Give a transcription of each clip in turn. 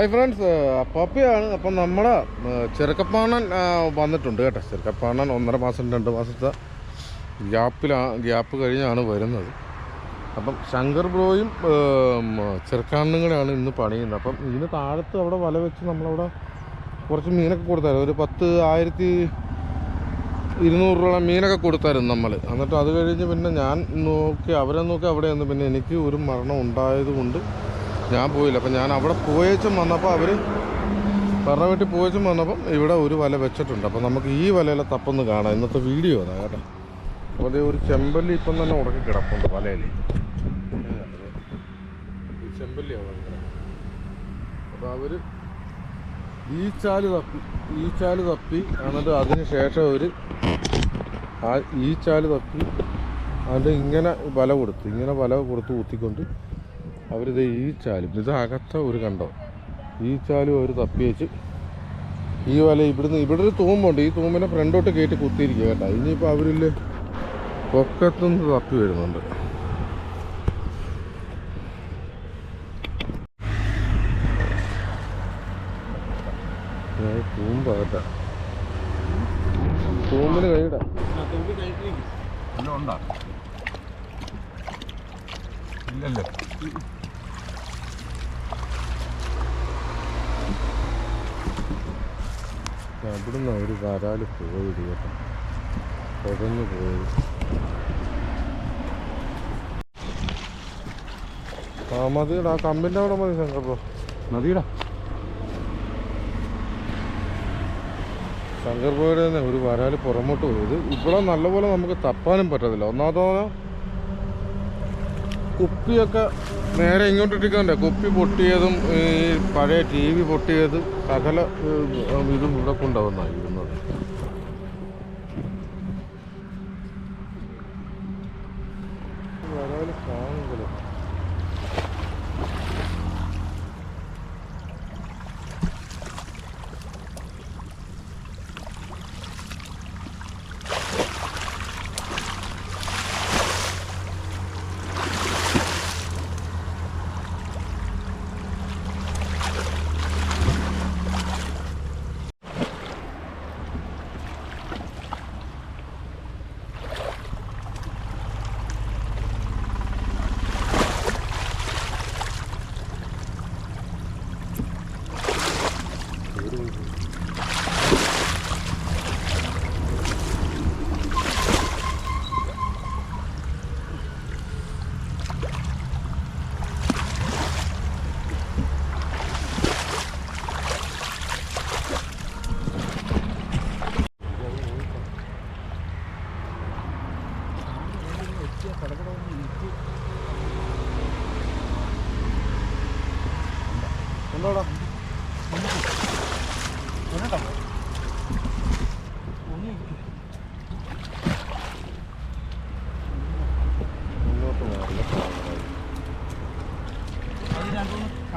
Hi friends പപ്പിയാണ്. അപ്പം നമ്മുടെ ചെറുക്കപ്പാണൻ വന്നിട്ടുണ്ട് കേട്ടോ. ചെറുക്കപ്പാണൻ ഒന്നര മാസം രണ്ട് മാസത്തെ ഗ്യാപ്പിലാണ് ഗ്യാപ്പ് കഴിഞ്ഞാണ് വരുന്നത്. അപ്പം ശങ്കർ ബ്രോയും ചെറുക്കാണ്ണും കൂടെയാണ് ഇന്ന് പണിയുന്നത്. അപ്പം ഇതിന് താഴത്ത് അവിടെ വല വെച്ച് നമ്മളവിടെ കുറച്ച് മീനൊക്കെ കൊടുത്തായിരുന്നു. ഒരു പത്ത് ആയിരത്തി ഇരുന്നൂറ് രൂപ മീനൊക്കെ കൊടുത്തായിരുന്നു നമ്മൾ എന്നിട്ട് അത് കഴിഞ്ഞ് പിന്നെ ഞാൻ നോക്കി അവരെ നോക്കി അവിടെ നിന്ന് പിന്നെ എനിക്ക് ഒരു മരണം ഉണ്ടായത് കൊണ്ട് ഞാൻ പോയില്ല. അപ്പം ഞാൻ അവിടെ പോയേച്ചും വന്നപ്പോൾ അവർ പറഞ്ഞ വീട്ടിൽ പോയേച്ചും വന്നപ്പം ഇവിടെ ഒരു വല വെച്ചിട്ടുണ്ട്. അപ്പം നമുക്ക് ഈ വലയിലെ തപ്പൊന്ന് കാണാം. ഇന്നത്തെ വീഡിയോ അതാ കേട്ടോ. അപ്പോൾ അതേ ഒരു ചെമ്പല്ലി ഇപ്പം തന്നെ ഉടക്കി കിടപ്പുണ്ട് വലയിൽ ഈ അവിടെ അപ്പോൾ അവർ ഈ ചാൽ തപ്പി ഈ ചാൽ തപ്പി എന്നിട്ട് അതിന് ശേഷം അവർ ആ ഈ ചാൽ തപ്പി അതിന്റെ ഇങ്ങനെ വല കൊടുത്ത്. ഇങ്ങനെ വല കൊടുത്ത് കുത്തിക്കൊണ്ട് അവരിത് ഈ ചാലും ഇത് അകത്ത ഒരു കണ്ടോ? ഈ ചാലും അവർ തപ്പി വെച്ച് ഈ വല ഇവിടുന്ന് ഇവിടെ ഒരു തൂമ്പുണ്ട്. ഈ തൂമ്പിനെ ഫ്രണ്ടോട്ട് കയറ്റി കുത്തിയിരിക്കുക കേട്ടോ. ഇനിയിപ്പോൾ അവരിൽ പൊക്കത്തുനിന്ന് തപ്പി വരുന്നുണ്ട്. തൂമ്പ കേട്ടാ തൂമ്പിന് കഴിയിടാം ഇല്ലല്ലോ? അവിടുന്ന് ഒരു വരാൽ പോയത് കേട്ടോ. പുകഞ്ഞു പോയത് ആ മതിയുടെ ആ കമ്പിന്റെ അവിടെ മതി ശങ്കർപ്പോ. മതിയടാ. ശങ്കർപ്പോയുടെ തന്നെ ഒരു വരാൽ പുറമോട്ട് പോയത്. ഇവിടെ നല്ലപോലെ നമുക്ക് തപ്പാനും പറ്റത്തില്ല. ഒന്നാമതോ കുപ്പിയൊക്കെ നേരെ ഇങ്ങോട്ട് കുപ്പി പൊട്ടിയതും ഈ പഴയ ടി വി പൊട്ടിയത് സകല ഇതും ഇവിടെ കൊണ്ടുവന്നാണ്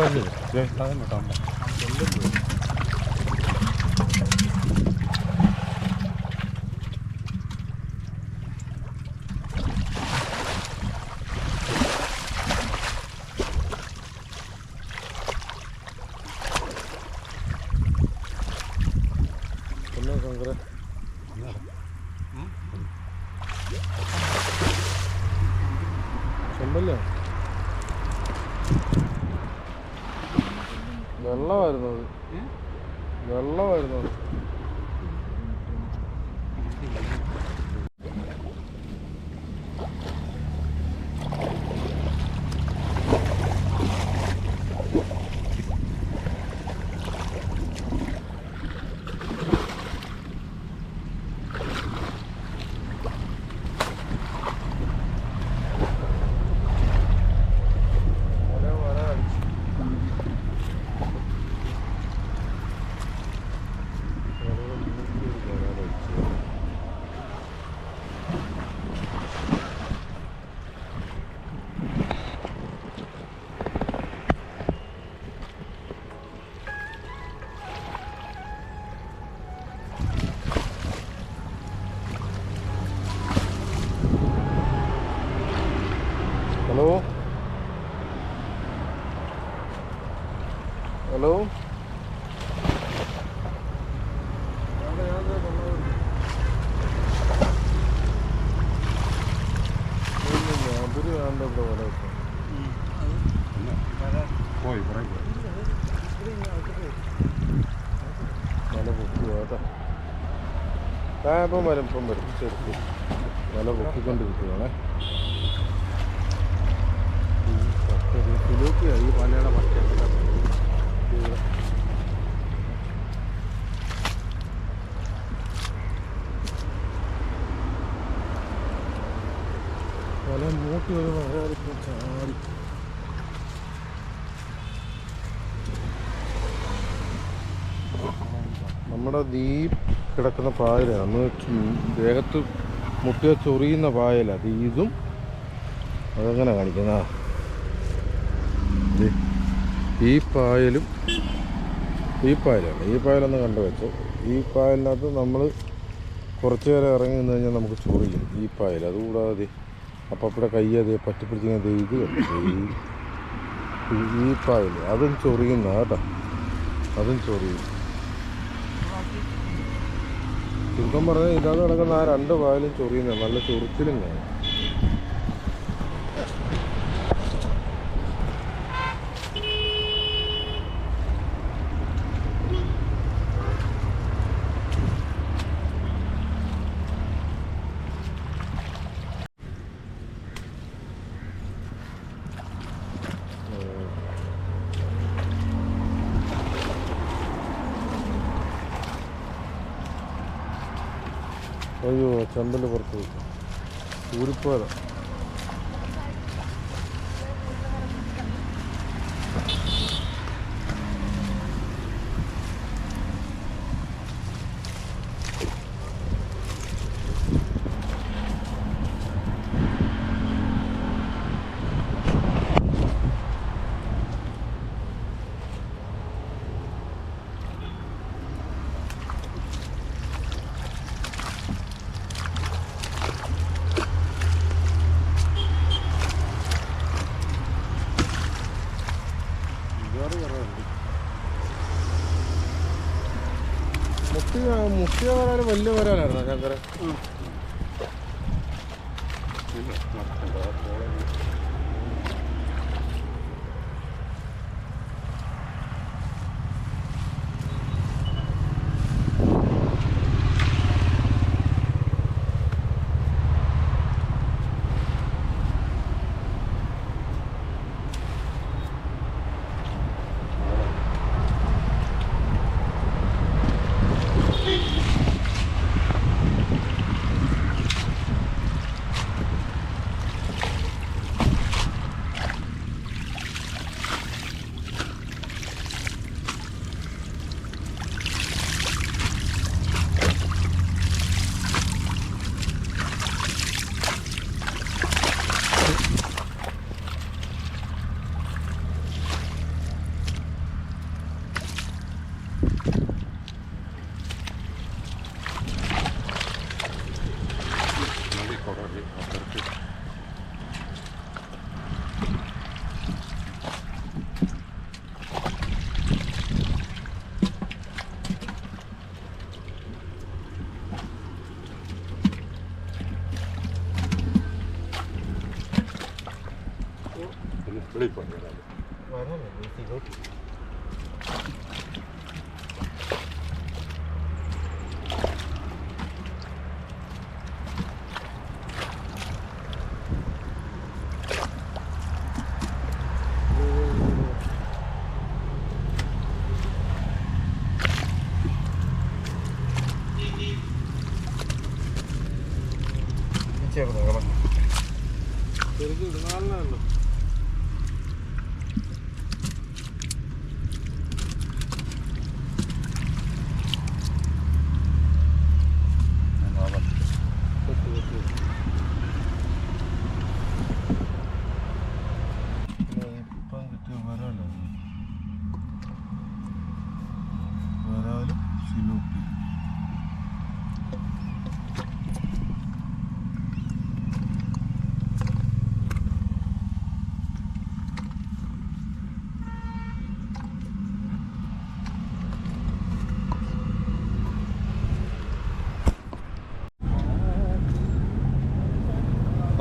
ചെമ്പല്ലി. ദേ, അതന്നെ കമ്പം. പിന്നെ ശങ്കര ചെമ്പല്ലേ വെള്ളമായിരുന്നു അത്. വെള്ളമായിരുന്നു വല വല അടിച്ചു ഹലോ ഹലോ അവർ വേണ്ട ഇവിടെ വല വെക്കാൻ. പോയി കുറേ പോയി വല പൊക്കുക കേട്ടോ ആ ഇപ്പം വരും ഇപ്പം വരും. ശരി ശരി. പൊക്കിക്കൊണ്ടിരിക്കുകയാണ് ഈ പലയുടെ പറ്റ പല മൂട്ടി ഒരു വരാതിപ്പോൾ ചാടി? നമ്മുടെ ദീ കിടക്കുന്ന പായലാണ് അന്ന് ദേഹത്ത് മുട്ടിയ ചൊറിയുന്ന പായല. ഇതും അതെങ്ങനെ കാണിക്കുന്ന ഈ പായലും ഈ പായലാണ്. ഈ പായലൊന്ന് കണ്ടു വെച്ചു. ഈ പായലിനകത്ത് നമ്മൾ കുറച്ച് നേരം ഇറങ്ങി നിന്ന് കഴിഞ്ഞാൽ നമുക്ക് ചൊറിയും ഈ പായൽ അതുകൂടാതെ അപ്പപ്പടെ കൈ അതേ പറ്റിപ്പിടിച്ചിങ്ങനെ ഇത് ഈ- പായൽ അതും ചൊറിയുന്ന കേട്ടോ. അതും ചൊറിയും. ചുരുക്കം പറഞ്ഞാൽ ഇതിനകത്ത് കിടക്കുന്ന ആ രണ്ട് വാലും ചൊറിയുന്ന നല്ല ചൊറിച്ചിലും കാണും. ചെമ്പൽ പുറത്ത് പോയി മുട്ടിയ വരാനും വലിയ വരാനായിരുന്നു ചങ്കര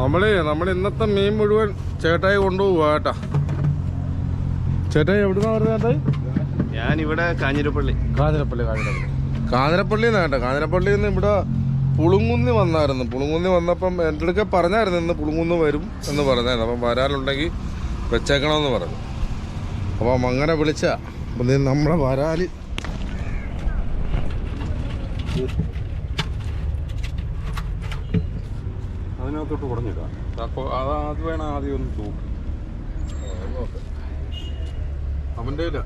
നമ്മളേ നമ്മൾ ഇന്നത്തെ മീൻ മുഴുവൻ ചേട്ടായി കൊണ്ടുപോവാ കേട്ടാ. ചേട്ടായി എവിടുന്നാ പറഞ്ഞ ചേട്ടായി? ഇവിടെ കാഞ്ഞിരപ്പള്ളി. കാഞ്ഞിരപ്പള്ളി കാഞ്ഞിരപ്പള്ളി. കാഞ്ഞിരപ്പള്ളി നിന്ന് കേട്ടോ. കാഞ്ഞിരപ്പള്ളിയിൽ നിന്ന് ഇവിടെ പുളുങ്കുന്നി വന്നായിരുന്നു. പുളുങ്കുന്നി വന്നപ്പം എന്റെ അടുക്കെ പറഞ്ഞായിരുന്നു ഇന്ന് പുളുങ്കുന്ന് വരും എന്ന് പറഞ്ഞായിരുന്നു. അപ്പം വരാലുണ്ടെങ്കിൽ വെച്ചേക്കണമെന്ന് പറഞ്ഞു. അപ്പം അങ്ങനെ വിളിച്ച. അപ്പം നമ്മളെ വരാൽ. അതിനകത്തോട്ട് കുടഞ്ഞിടാം അത് അത് വേണം ആദ്യം ഒന്ന് തൂക്കി. അവന്റെ ഇത്.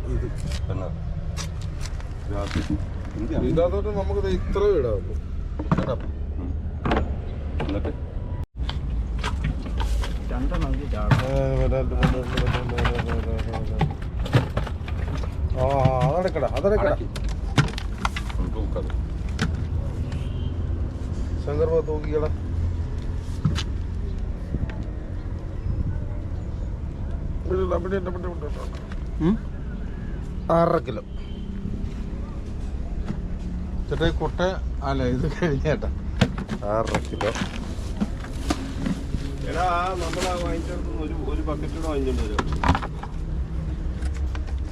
തന്നെ രാത്രി ഇന്ത്യ ഇതിനകത്തോട്ട് നമുക്ക് ദേ ഇത്ര ഇടാവുള്ളൂ. എന്നിട്ട്? ആ അതെടുക്കടാ ശങ്കർ തൂക്കിക്കടാ. ആറര കിലോ. ചേട്ടാ ഈ കൊട്ട അല്ല ഇത് കഴിഞ്ഞേട്ടാ ആറര കിലോ. എടാ ഒരു ഒരു ബക്കറ്റോട് വാങ്ങിച്ചോണ്ട് വരും.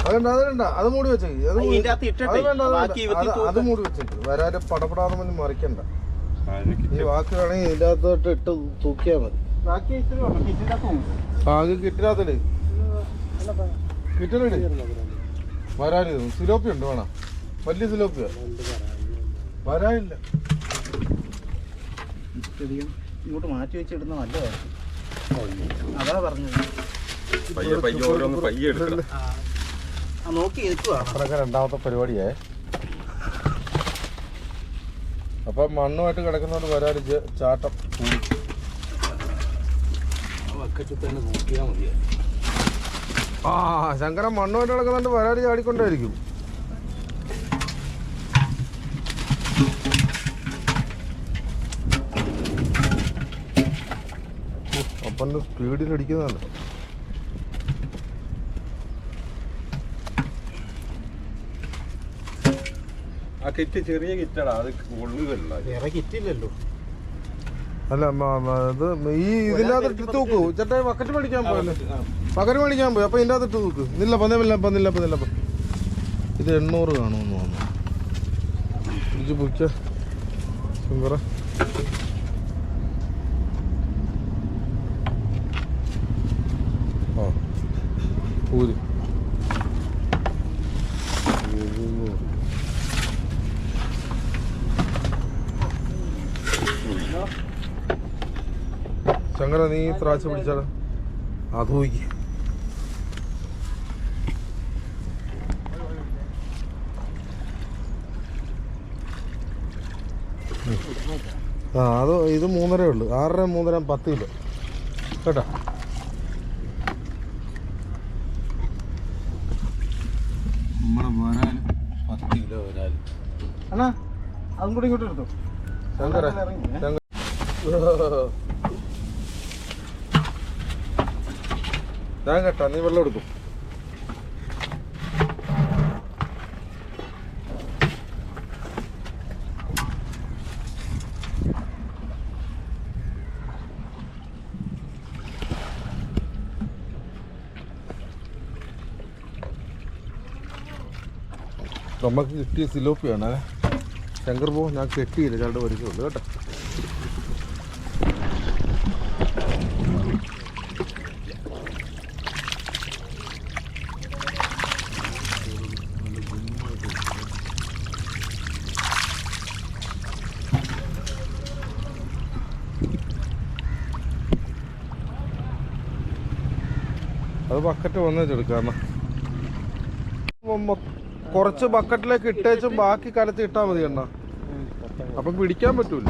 അതുണ്ട് അതുണ്ട് അത് മൂടി വെച്ചേക്ക്. അത് മൂടി- ഇതിന്റെ അകത്ത് ഇട്ടിട്ടേ, അത് വേണ്ട, അത് ബാക്കി വേണ്ട. ഇവത്തി അത് അത് മൂടി വെച്ചേക്ക്. വരാതെ പടപടാന്ന് മറിക്കണ്ട. ഈ വാക്ക് വേണമെങ്കിൽ ഇതിന്റെ അകത്തോട്ട് ഇട്ട് തൂക്കിയാൽ മതി. ബാക്കി ഇത്തിരി വേണം കിറ്റിന്റെ അകത്ത് ആകെ കിട്ടില്ലാത്തിൽ കിട്ടലിട് വരാനിത്. സിലോപ്പി ഉണ്ട് വേണം. വലിയ സിലോപ്പിയ. വരാനില്ല. ഇങ്ങോട്ട് മാറ്റി വെച്ചിടുന്ന നല്ലതാണ് അതാ പറഞ്ഞത്. പയ്യെ പയ്യെ ഓരോന്ന് പയ്യെ എടുക്കണം. ആ നോക്കി അതൊക്കെ രണ്ടാമത്തെ പരിപാടിയേ. അപ്പൊ മണ്ണുമായിട്ട് കിടക്കുന്നോണ്ട് വരാൻ ചാട്ടം. കൂടി ബക്കറ്റിൽ തന്നെ നോക്കിയാൽ മതിയാ ആ ശങ്കരൻ മണ്ണുമായിട്ട് കിടക്കുന്നോണ്ട് പരാതി ചാടിക്കൊണ്ടായിരിക്കും. അപ്പന്റെ സ്പീഡിൽ അടിക്കുന്നതാണ്. ആ കിറ്റ് ചെറിയ കിറ്റാടാ അത് കൊള്ളുകയല്ല. വേറെ കിറ്റില്ലല്ലോ. അല്ല ഇത് ഈ ഇതിനകത്ത് തൂക്കൂ ചേട്ടാ ബക്കറ്റ് മേടിക്കാൻ പോയല്ലേ? ബക്കറ്റ് മേടിക്കാൻ പോയി. അപ്പൊ ഇതിന്റെ അകത്തിട്ട് നോക്ക് നില്ല പന്നില്ല പന്നില്ല പന്നില്ല ഇത് എണ്ണൂറ് കാണുമെന്ന് തോന്നുന്നു. ഇത് പൊയ്ക്ക. ശങ്കര നീ ത്രാച്ച് പിടിച്ചാടാ. അത് പോയിക്ക്. ആ അത് ഇത് മൂന്നര ഉള്ളൂ. ആറര മൂന്നര പത്ത് കിലോ. കേട്ടോ? പത്ത് കിലോ അണ്ണാ അതും കൂടി ഇങ്ങോട്ട് എടുത്തു. ശങ്കര ശങ്കര. ഞാൻ കേട്ടോ നീ വെള്ളം എടുക്കും നമുക്ക് കിട്ടിയ സിലോപ്പിയാണ് ശങ്കർ പോ ഞാൻ കെട്ടിയില്ല ചാണ്ട് പരിചയമുള്ളൂ കേട്ടോ. അത് ബക്കറ്റ് വന്നേച്ചെടുക്കാം മൊത്തം കുറച്ച് ബക്കറ്റിലേക്ക് ഇട്ടേച്ചും ബാക്കി കലത്തി ഇട്ടാ മതി എണ്ണ അപ്പം പിടിക്കാൻ പറ്റൂല.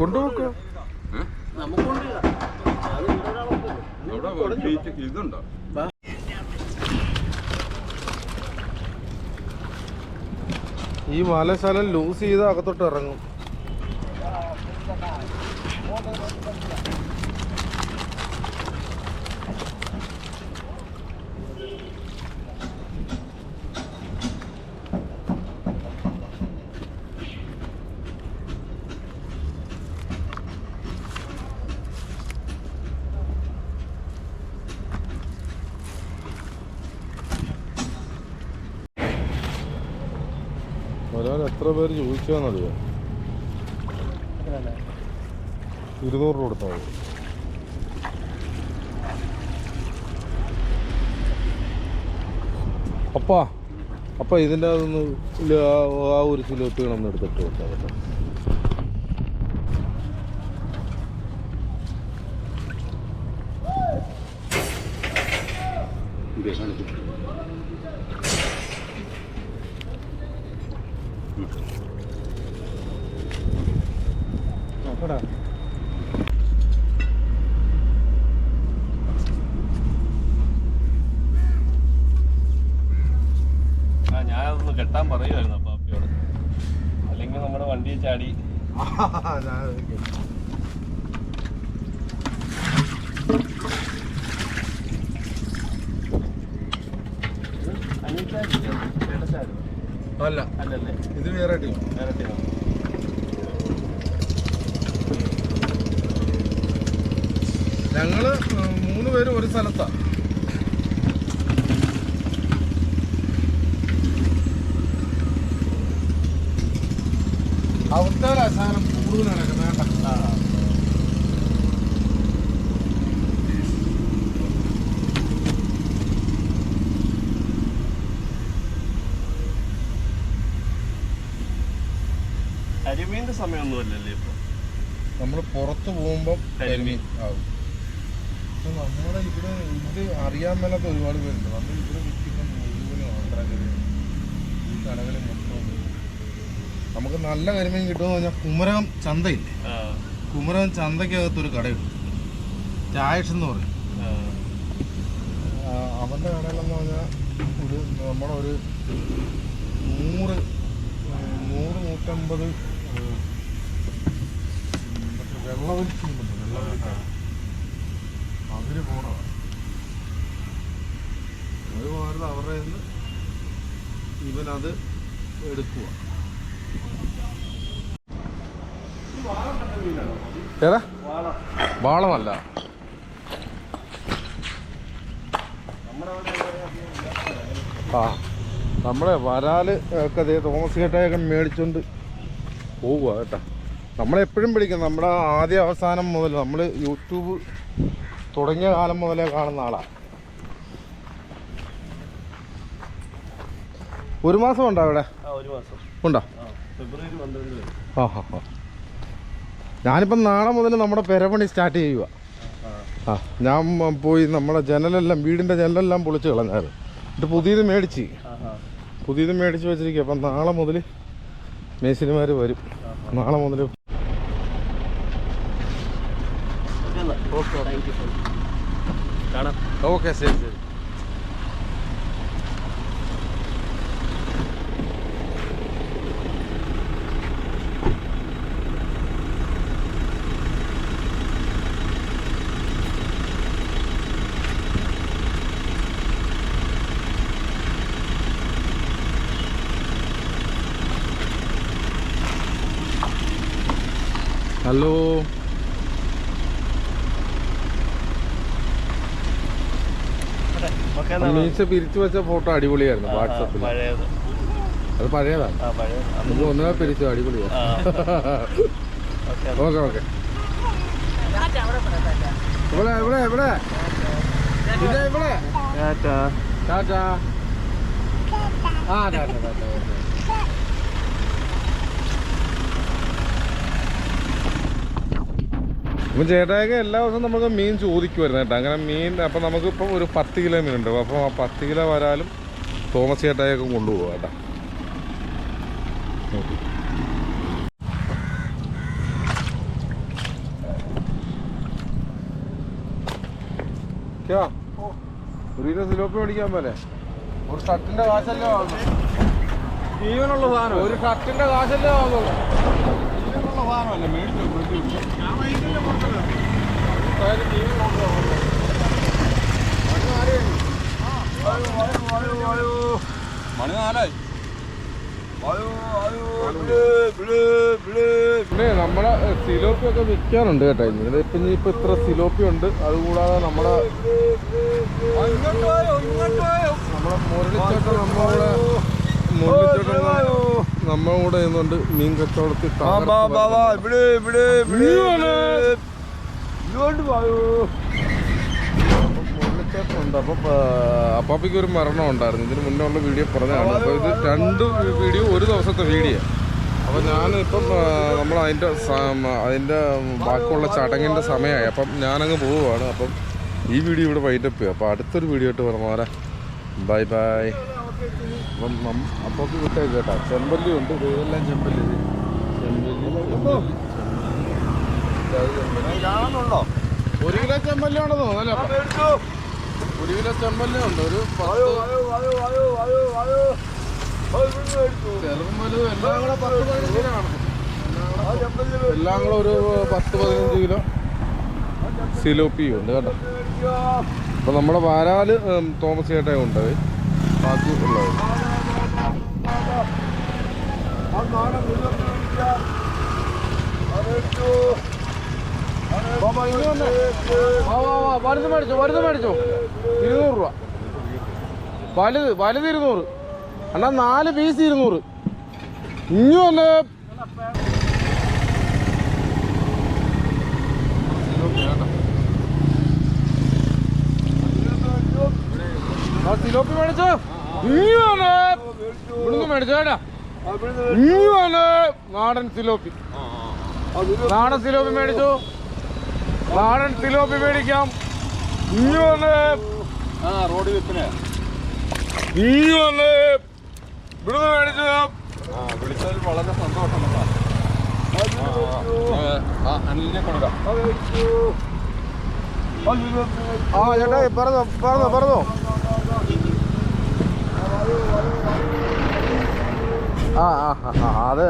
കൊണ്ടുപോക്കോ. ഇതുണ്ടോ? ഈ മലശാലം ലൂസ് ചെയ്ത് അകത്തോട്ട് ഇറങ്ങും. എത്ര പേര് ചോദിച്ചതെന്നറിയോ ഇരുന്നൂറ് രൂപ കൊടുത്താൽ മതി. അപ്പാ അപ്പ ഇതിന്റെ അതൊന്ന് ആ ഒരു സിലോപ്പികൾ ഒന്ന് എടുത്തിട്ട് കൊടുത്താൽ കേട്ടോ നോക്കടാ. ഞാനതൊന്ന് കെട്ടാൻ പറയുമായിരുന്നു അപ്പൊ അപ്പിയോട്. അല്ലെങ്കിൽ നമ്മുടെ വണ്ടിയെ ചാടി അല്ല അല്ലല്ലേ ഇത് വേറെ ടീം വേറെ ടീമാ. ഞങ്ങൾ സ്ഥലത്താ അവിടുത്തെ സാധനം കൂടുതലാണ് വേണ്ട ആ, ആ. സമയമൊന്നുമല്ലല്ലേ ഇപ്പൊ നമ്മൾ പുറത്ത് പോകുമ്പോ കരിമീൻ. ആവും നമ്മുടെ ഇവിടെ ഇത് അറിയാൻ മേലാത്ത ഒരുപാട് പേരുണ്ട്. നമ്മൾ ഇവിടെ വിൽക്കുന്ന മുഴുവനും ഈ കടകളിൽ മൊത്തം. നമുക്ക് നല്ല കരിമീൻ കിട്ടുമെന്ന് പറഞ്ഞാൽ കുമരകം ചന്തയില്ലേ? കുമരകം ചന്തയ്ക്കകത്തൊരു കടയുണ്ട്. ചായഷ് എന്ന് പറയും. അവന്റെ കടകളെന്ന് പറഞ്ഞാൽ ഒരു നമ്മുടെ ഒരു നൂറ് നൂറ് നൂറ്റമ്പത് വെള്ളവരിക്കുന്നുണ്ട് വെള്ളവരിക്ക അതിന് പോണതാണ്. അത് പോകരുത് അവരുടെ നിന്ന് ഇവനത് എടുക്കുക. ഏതാ? വാളമല്ല. ആ നമ്മളെ വരാൽ ഒക്കെ അതേ തോമസ് ചേട്ടയൊക്കെ മേടിച്ചോണ്ട് പോവുക കേട്ടോ. നമ്മളെപ്പോഴും പിടിക്കും നമ്മുടെ ആദ്യ അവസാനം മുതൽ നമ്മൾ യൂട്യൂബ് തുടങ്ങിയ കാലം മുതലേ കാണുന്ന ആളാണ് ഒരു മാസം ഉണ്ടോ മാസം. ഉണ്ടോ? ആ ഹാ ഹാ ഞാനിപ്പം നാളെ മുതൽ നമ്മുടെ പെരപണി സ്റ്റാർട്ട് ചെയ്യുക ആ ഞാൻ പോയി നമ്മുടെ ജനലെല്ലാം വീടിന്റെ ജനലെല്ലാം പൊളിച്ച് കളഞ്ഞായിരുന്നു എന്നിട്ട് പുതിയത് മേടിച്ച്. പുതിയത് മേടിച്ച് വെച്ചിരിക്കുക അപ്പം നാളെ മുതൽ മേശിരിമാർ വരും. നാളെ മുതൽ ഓക്കെ താങ്ക് യു കാണാം ഓക്കെ ശരി ശരി ഹലോ ഓക്കെ മീശ പിരിച്ചു വെച്ച ഫോട്ടോ അടിപൊളിയായിരുന്നു വാട്സപ്പിൽ അത് പഴയതാണ് നമുക്ക് ഒന്നുകൂടെ പിരിച്ചു അടിപൊളിയാണ് ഓക്കെ ഓക്കെ. ഇവിടെ ഇവിടെ ഇവിടെ. ഇവിടെ ഇവിടെ. ടാറ്റാ. ടാറ്റാ. ആ ടാറ്റാ ടാറ്റ അപ്പം ചേട്ടായൊക്കെ എല്ലാ ദിവസവും നമുക്ക് മീൻ ചോദിക്കുമായിരുന്നു കേട്ടോ. അങ്ങനെ മീൻ അപ്പം നമുക്കിപ്പം ഒരു പത്ത് കിലോ മീൻ ഉണ്ട്. അപ്പോൾ ആ പത്ത് കിലോ വരാലും തോമസ് ചേട്ടായൊക്കെ കൊണ്ടുപോകാം കേട്ടോ. ക്യാ? ഒരു കിലോ സിലോപ്പി മേടിക്കാൻ പോലെ ഒരു ഷർട്ടിന്റെ കാശല്ലേ വാങ്ങും ജീവനുള്ള സാധനം ഒരു ഷർട്ടിന്റെ കാശല്ലേ വാങ്ങുള്ളൂ ജീവനുള്ള സാധനമല്ലേ? മേടിച്ചു മേടിച്ചു. നമ്മളെ സിലോപ്പി ഒക്കെ വിൽക്കാനുണ്ട് കേട്ടോ ഇങ്ങനെ ഇപ്പം ഇനി ഇപ്പം ഇത്ര സിലോപ്പി ഉണ്ട്. അതുകൂടാതെ നമ്മുടെ നമ്മുടെ മുരളിച്ചേട്ടൻ നമ്മളെ മുരളിച്ചേട്ടൻ നമ്മുടെ ഇന്നുണ്ട് മീൻ കച്ചവടത്തിൽ തകർത്ത് വരുന്നുണ്ട്. മുരളിച്ചേട്ടനുണ്ട് അപ്പം അപ്പാപ്പിക്ക് ഒരു മരണം ഉണ്ടായിരുന്നു. ഇതിന് മുന്നേ ഉള്ള വീഡിയോ പറഞ്ഞതാണ്. അപ്പോൾ ഇത് രണ്ട് വീഡിയോ ഒരു ദിവസത്തെ വീഡിയോ. അപ്പോൾ ഞാനിപ്പം നമ്മൾ അതിന്റെ അതിന്റെ ബാക്കിയുള്ള ചടങ്ങിന്റെ സമയമായി. അപ്പം ഞാനങ്ങ് പോവുകയാണ് അപ്പം ഈ വീഡിയോ ഇവിടെ വൈകിട്ട് പോയി അപ്പോൾ അടുത്തൊരു വീഡിയോ ആയിട്ട് പറഞ്ഞാൽ ബൈ ബൈ. അപ്പം അപ്പോൾ വിട്ടേക്ക് കേട്ടോ. ചെമ്പല്ലി ഉണ്ട്. ഇതെല്ലാം ചെമ്പല്ലി. ചെമ്പല്ലി ചെമ്പല്ലി കാണുന്നുണ്ടോ? ഒരു കിലോ ചെമ്പല്ലി ഉണ്ടെന്ന് തോന്നല്ലേ ഒരു കിലോ ചെമ്പല്ലി ഉണ്ട്. ഒരു ചെറുതും വലുതും എല്ലാം കൂടെ പത്ത് പതിനഞ്ച് കിലോ കാണും എല്ലാം കൂടെ ഒരു പത്ത് പതിനഞ്ച് കിലോ സിലോപ്പിയും ഉണ്ട് കേട്ടോ. അപ്പോൾ നമ്മുടെ വാരാൽ തോമസ് ചേട്ടായ ഉണ്ട് ബാക്കി ഉള്ളത്. വലുത് മേടിച്ചോ വലുത് മേടിച്ചോ. ഇരുന്നൂറ് രൂപ. വലുത് വലുത് ഇരുന്നൂറ്. അണ്ണാ നാല് പീസ് ഇരുന്നൂറ്. ഇനി വന്ന്. സിലോപ്പി മേടിച്ചോ. ഇനി വന്ന്. മേടിച്ചോ ഇഞ്ഞു വന്ന്. നാടൻ സിലോപ്പി. നാടൻ സിലോപ്പി മേടിച്ചു. നാടൻ സിലോപ്പി മേടിക്കാം. ഇഞ്ഞു വന്ന് റോഡ് വന്ന് ഇവിടുന്ന് മേടിച്ചു. വിളിച്ചതിൽ വളരെ സന്തോഷം കേട്ടോ. ആ, ആ, അനിലിനെ കൊടുക്കാം. ആ ചേട്ടാ പറഞ്ഞോ പറഞ്ഞോ പറഞ്ഞോ. ആ ആ ആ, ആ അതെ.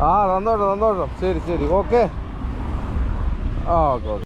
ആ സന്തോഷം സന്തോഷം. ശരി ശരി. ഓക്കെ ആ ഓക്കെ ഓക്കെ.